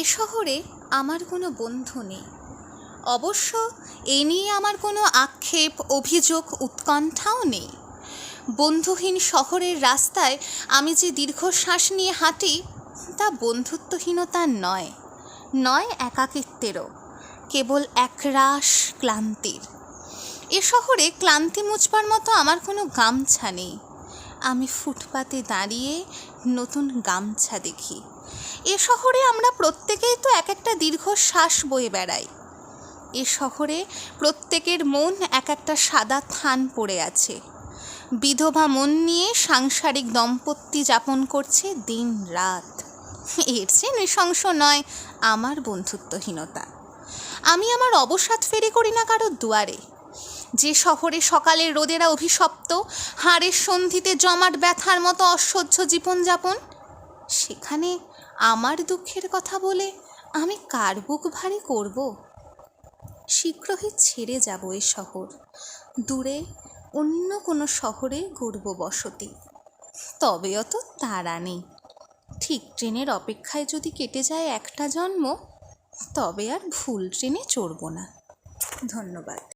এ শহরে আমার কোনো বন্ধু নেই। অবশ্য এ নিয়ে আমার কোনো আক্ষেপ, অভিযোগ, উৎকণ্ঠাও নেই। বন্ধুহীন শহরের রাস্তায় আমি যে দীর্ঘশ্বাস নিয়ে হাঁটি, তা বন্ধুত্বহীনতার নয় নয় একাকিত্বেরও, কেবল একরাশ ক্লান্তির। এ শহরে ক্লান্তি মুছবার মতো আমার কোনো গামছা নেই। আমি ফুটপাতে দাঁড়িয়ে নতুন গামছা দেখি। এ শহরে আমরা প্রত্যেকেই তো এক একটা দীর্ঘশ্বাস বয়ে বেড়াই। এ শহরে প্রত্যেকের মন এক একটা সাদা থান পড়ে আছে। বিধবা মন নিয়ে সাংসারিক দম্পতি যাপন করছে দিন রাত। এর চেয়ে নৃশংস নয় আমার বন্ধুত্বহীনতা। আমি আমার অবসাদ ফেরি করি না কারও দুয়ারে। যে শহরে সকালের রোদেরা অভিশপ্ত, হাড়ের সন্ধিতে জমাট ব্যথার মতো অসহ্য জীবনযাপন সেখানে আমার দুঃখের কথা বলে আমি কার বুক ভারী করব? শীঘ্রই ছেড়ে যাব এ শহর। দূরে অন্য কোনো শহরে গড়ব বসতি। তবে অত তাড়া নেই। ঠিক ট্রেনের অপেক্ষায় যদি কেটে যায় একটা জন্ম, তবে আর ভুল ট্রেনে চড়ব না। ধন্যবাদ।